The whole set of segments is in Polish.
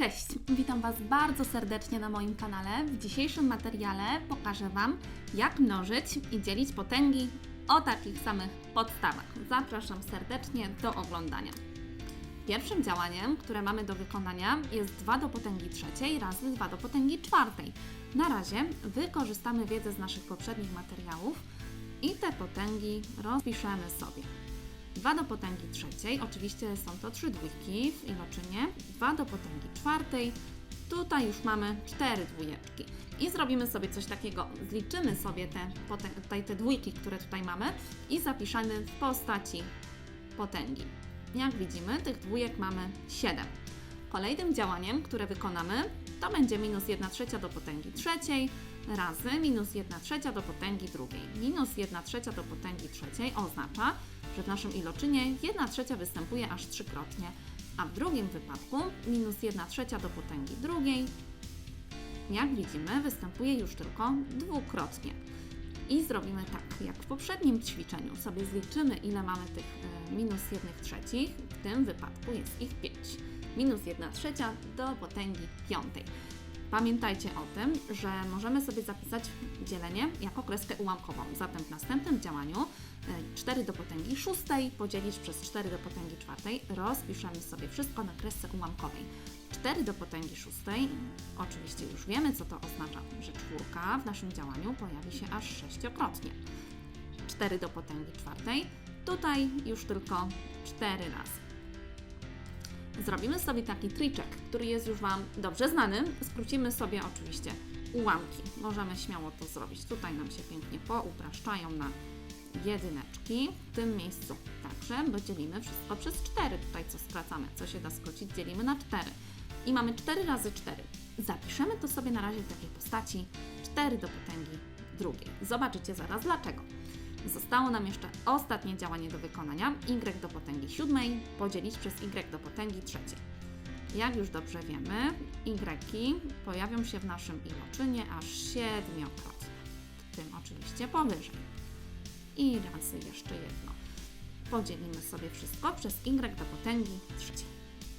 Cześć, witam Was bardzo serdecznie na moim kanale. W dzisiejszym materiale pokażę Wam, jak mnożyć i dzielić potęgi o takich samych podstawach. Zapraszam serdecznie do oglądania. Pierwszym działaniem, które mamy do wykonania jest 2 do potęgi trzeciej razy 2 do potęgi czwartej. Na razie wykorzystamy wiedzę z naszych poprzednich materiałów i te potęgi rozpiszemy sobie. 2 do potęgi trzeciej, oczywiście są to trzy dwójki w iloczynie, 2 do potęgi czwartej, tutaj już mamy cztery dwójeczki. I zrobimy sobie coś takiego, zliczymy sobie te, tutaj te dwójki, które tutaj mamy i zapiszemy w postaci potęgi. Jak widzimy, tych dwójek mamy 7. Kolejnym działaniem, które wykonamy, to będzie minus 1 trzecia do potęgi trzeciej razy minus 1 trzecia do potęgi drugiej. Minus 1 trzecia do potęgi trzeciej oznacza, że w naszym iloczynie 1 trzecia występuje aż trzykrotnie, a w drugim wypadku minus 1 trzecia do potęgi drugiej, jak widzimy, występuje już tylko dwukrotnie. I zrobimy tak, jak w poprzednim ćwiczeniu, sobie zliczymy, ile mamy tych e, minus 1 trzecich, w tym wypadku jest ich 5. Minus 1 trzecia do potęgi piątej. Pamiętajcie o tym, że możemy sobie zapisać dzielenie jako kreskę ułamkową. Zatem w następnym działaniu 4 do potęgi szóstej podzielić przez 4 do potęgi czwartej. Rozpiszemy sobie wszystko na kresce ułamkowej. 4 do potęgi szóstej, oczywiście już wiemy co to oznacza, że czwórka w naszym działaniu pojawi się aż sześciokrotnie. 4 do potęgi czwartej, tutaj już tylko 4 razy. Zrobimy sobie taki triczek, który jest już Wam dobrze znany. Skrócimy sobie oczywiście ułamki. Możemy śmiało to zrobić. Tutaj nam się pięknie poupraszczają na jedyneczki. W tym miejscu także, bo dzielimy wszystko przez 4. Tutaj co skracamy, co się da skrócić, dzielimy na 4. I mamy 4 razy 4. Zapiszemy to sobie na razie w takiej postaci 4 do potęgi drugiej. Zobaczycie zaraz dlaczego. Zostało nam jeszcze ostatnie działanie do wykonania. Y do potęgi siódmej podzielić przez y do potęgi trzeciej. Jak już dobrze wiemy, y pojawią się w naszym iloczynie aż siedmiokrotnie. W tym oczywiście powyżej. I razy jeszcze jedno. Podzielimy sobie wszystko przez y do potęgi trzeciej.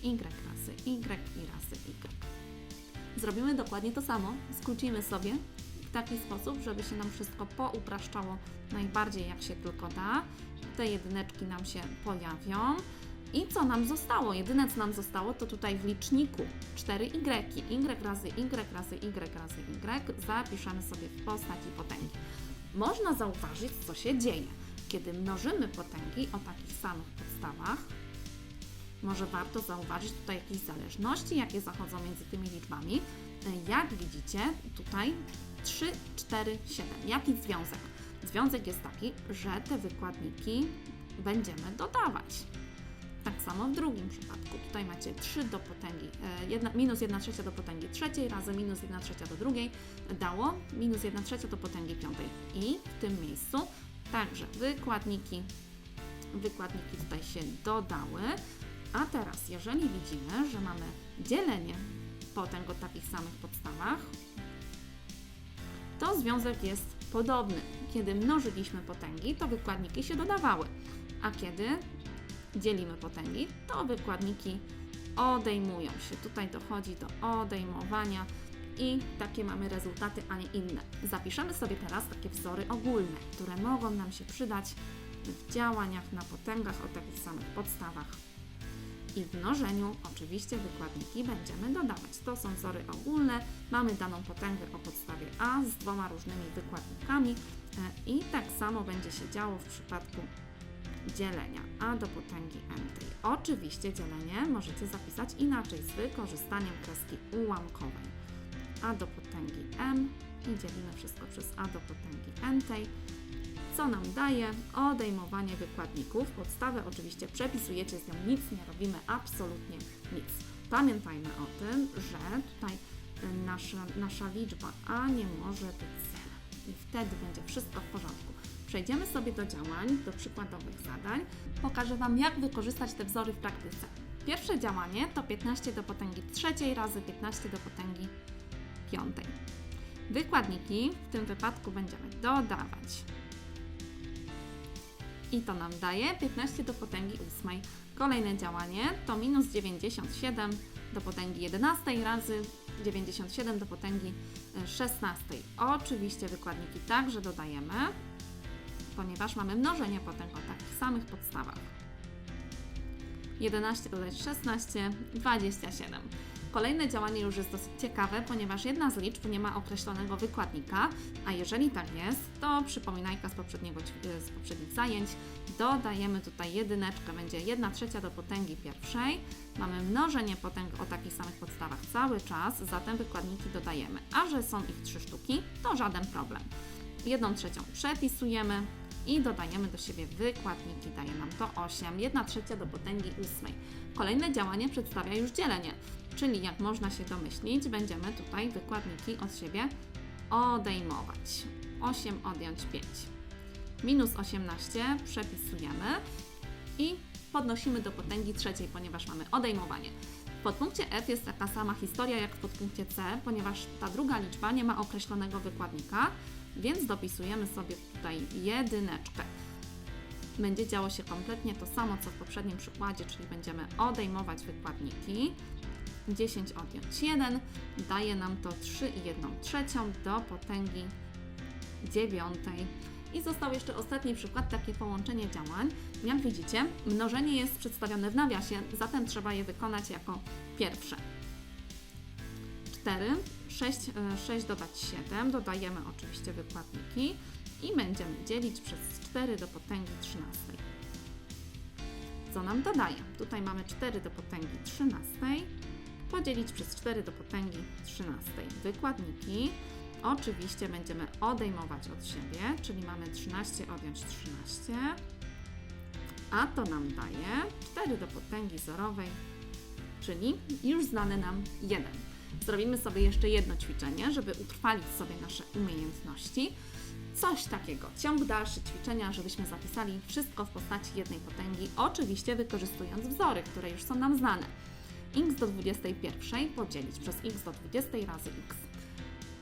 y razy y i razy y. Zrobimy dokładnie to samo. Skrócimy sobie w taki sposób, żeby się nam wszystko poupraszczało najbardziej jak się tylko da. Te jedyneczki nam się pojawią. I co nam zostało? Jedyne co nam zostało to tutaj w liczniku 4y. y razy y razy y razy y zapiszemy sobie w postaci potęgi. Można zauważyć, co się dzieje. Kiedy mnożymy potęgi o takich samych podstawach, może warto zauważyć tutaj jakieś zależności, jakie zachodzą między tymi liczbami. Jak widzicie, tutaj 3, 4, 7. Jaki związek? Związek jest taki, że te wykładniki będziemy dodawać. Tak samo w drugim przypadku. Tutaj macie 3 do potęgi, e, jedna, minus 1 trzecia do potęgi trzeciej razy minus 1 trzecia do drugiej dało minus 1 trzecia do potęgi piątej. I w tym miejscu także wykładniki, wykładniki tutaj się dodały. A teraz, jeżeli widzimy, że mamy dzielenie potęg o takich samych podstawach, to związek jest podobny. Kiedy mnożyliśmy potęgi, to wykładniki się dodawały, a kiedy dzielimy potęgi, to wykładniki odejmują się. Tutaj dochodzi do odejmowania i takie mamy rezultaty, a nie inne. Zapiszemy sobie teraz takie wzory ogólne, które mogą nam się przydać w działaniach na potęgach o takich samych podstawach. I w mnożeniu oczywiście wykładniki będziemy dodawać. To są wzory ogólne. Mamy daną potęgę o podstawie A z dwoma różnymi wykładnikami e, i tak samo będzie się działo w przypadku dzielenia A do potęgi n. Oczywiście dzielenie możecie zapisać inaczej z wykorzystaniem kreski ułamkowej. A do potęgi m i dzielimy wszystko przez A do potęgi n co nam daje odejmowanie wykładników. Podstawę oczywiście przepisujecie, z nią nic nie robimy, absolutnie nic. Pamiętajmy o tym, że tutaj nasza, nasza liczba A nie może być zerem i wtedy będzie wszystko w porządku. Przejdziemy sobie do działań, do przykładowych zadań. Pokażę Wam, jak wykorzystać te wzory w praktyce. Pierwsze działanie to 15 do potęgi trzeciej razy 15 do potęgi piątej. Wykładniki w tym wypadku będziemy dodawać i to nam daje 15 do potęgi ósmej. Kolejne działanie to minus 97 do potęgi 11 razy 97 do potęgi e, 16. Oczywiście wykładniki także dodajemy, ponieważ mamy mnożenie potęg o takich samych podstawach. 11 dodać 16, 27. Kolejne działanie już jest dosyć ciekawe, ponieważ jedna z liczb nie ma określonego wykładnika, a jeżeli tak jest, to przypominajka z, poprzedniego, ćwi- z poprzednich zajęć, dodajemy tutaj jedyneczkę, będzie 1 trzecia do potęgi pierwszej, mamy mnożenie potęg o takich samych podstawach cały czas, zatem wykładniki dodajemy, a że są ich trzy sztuki, to żaden problem. Jedną trzecią przepisujemy, i dodajemy do siebie wykładniki, daje nam to 8, 1 trzecia do potęgi 8. Kolejne działanie przedstawia już dzielenie, czyli jak można się domyślić, będziemy tutaj wykładniki od siebie odejmować. 8 odjąć 5. Minus 18 przepisujemy i podnosimy do potęgi trzeciej, ponieważ mamy odejmowanie. W podpunkcie F jest taka sama historia jak w podpunkcie C, ponieważ ta druga liczba nie ma określonego wykładnika, więc dopisujemy sobie tutaj jedyneczkę. Będzie działo się kompletnie to samo, co w poprzednim przykładzie, czyli będziemy odejmować wykładniki. 10 odjąć 1 daje nam to 3 i 1 trzecią do potęgi dziewiątej. I został jeszcze ostatni przykład, takie połączenie działań. Jak widzicie, mnożenie jest przedstawione w nawiasie, zatem trzeba je wykonać jako pierwsze. 4, 6, 6 dodać 7, dodajemy oczywiście wykładniki i będziemy dzielić przez 4 do potęgi 13. Co nam dodaje? Tutaj mamy 4 do potęgi 13, podzielić przez 4 do potęgi 13. Wykładniki oczywiście będziemy odejmować od siebie, czyli mamy 13 odjąć 13, a to nam daje 4 do potęgi zerowej, czyli już znany nam 1. Zrobimy sobie jeszcze jedno ćwiczenie, żeby utrwalić sobie nasze umiejętności. Coś takiego, ciąg dalszy ćwiczenia, żebyśmy zapisali wszystko w postaci jednej potęgi, oczywiście wykorzystując wzory, które już są nam znane. x do 21 podzielić przez x do 20 razy x.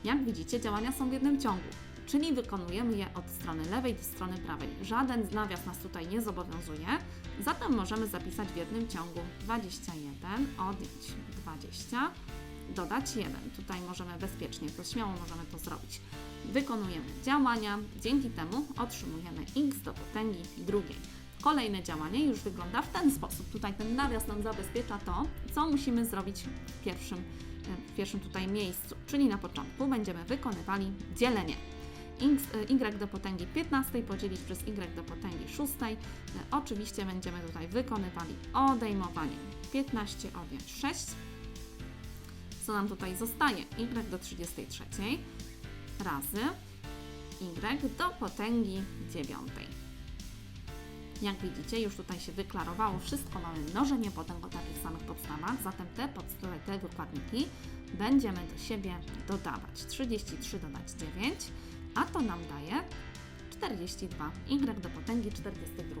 Jak widzicie, działania są w jednym ciągu, czyli wykonujemy je od strony lewej do strony prawej. Żaden nawias nas tutaj nie zobowiązuje, zatem możemy zapisać w jednym ciągu 21 odjąć 20 dodać 1. Tutaj możemy bezpiecznie, to śmiało możemy to zrobić. Wykonujemy działania, dzięki temu otrzymujemy x do potęgi drugiej. Kolejne działanie już wygląda w ten sposób. Tutaj ten nawias nam zabezpiecza to, co musimy zrobić w pierwszym, w pierwszym tutaj miejscu, czyli na początku będziemy wykonywali dzielenie. X, y do potęgi 15 podzielić przez y do potęgi 6. Y, Oczywiście będziemy tutaj wykonywali odejmowanie 15 odjąć 6 co nam tutaj zostaje? y do 33 razy y do potęgi 9. Jak widzicie, już tutaj się wyklarowało wszystko, mamy mnożenie potęg o takich samych podstawach, zatem te, podstawy, te wykładniki będziemy do siebie dodawać. 33 dodać 9, a to nam daje 42, y do potęgi 42.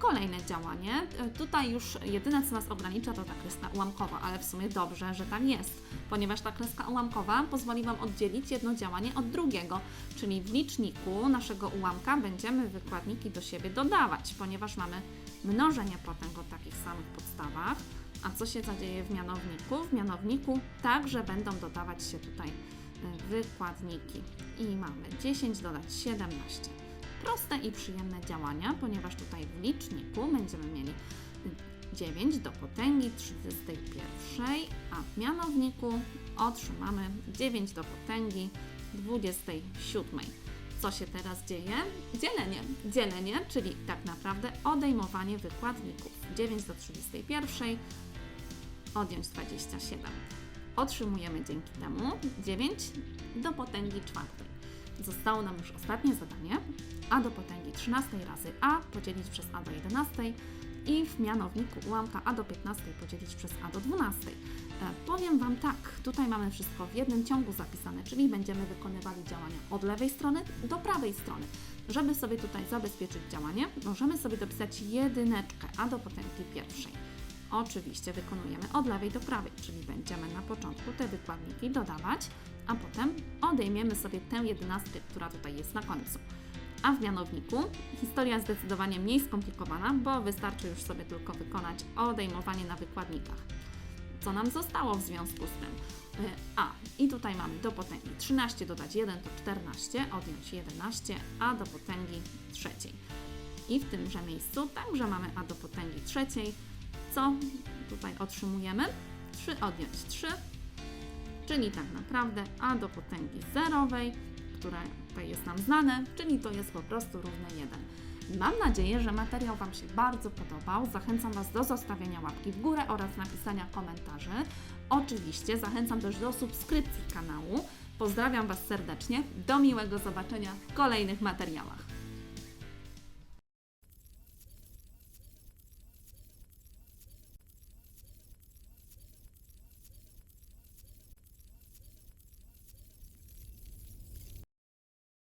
Kolejne działanie. E, Tutaj już jedyne, co nas ogranicza, to ta kreska ułamkowa, ale w sumie dobrze, że tak jest, ponieważ ta kreska ułamkowa pozwoli Wam oddzielić jedno działanie od drugiego, czyli w liczniku naszego ułamka będziemy wykładniki do siebie dodawać, ponieważ mamy mnożenie potęg o takich samych podstawach. A co się zadzieje w mianowniku? W mianowniku także będą dodawać się tutaj e, wykładniki. I mamy 10 dodać 17 proste i przyjemne działania, ponieważ tutaj w liczniku będziemy mieli 9 do potęgi 31, a w mianowniku otrzymamy 9 do potęgi 27. Co się teraz dzieje? Dzielenie. Dzielenie, czyli tak naprawdę odejmowanie wykładników. 9 do 31, odjąć 27. Otrzymujemy dzięki temu 9 do potęgi czwartej. Zostało nam już ostatnie zadanie, a do potęgi 13 razy a podzielić przez a do 11 i w mianowniku ułamka a do 15 podzielić przez a do 12. E, powiem Wam tak, tutaj mamy wszystko w jednym ciągu zapisane, czyli będziemy wykonywali działania od lewej strony do prawej strony. Żeby sobie tutaj zabezpieczyć działanie, możemy sobie dopisać jedyneczkę a do potęgi pierwszej. Oczywiście wykonujemy od lewej do prawej, czyli będziemy na początku te wykładniki dodawać, a potem odejmiemy sobie tę jedenastkę, która tutaj jest na końcu. A w mianowniku historia zdecydowanie mniej skomplikowana, bo wystarczy już sobie tylko wykonać odejmowanie na wykładnikach. co nam zostało w związku z tym. Y, A, i tutaj mamy do potęgi 13 dodać 1 to 14, odjąć 11, a do potęgi trzeciej. I w tymże miejscu także mamy a do potęgi trzeciej, co tutaj otrzymujemy? 3 odjąć 3, czyli tak naprawdę a do potęgi zerowej, które tutaj jest nam znane, czyli to jest po prostu równe 1. Mam nadzieję, że materiał Wam się bardzo podobał. Zachęcam Was do zostawienia łapki w górę oraz napisania komentarzy. Oczywiście zachęcam też do subskrypcji kanału. Pozdrawiam Was serdecznie. Do miłego zobaczenia w kolejnych materiałach.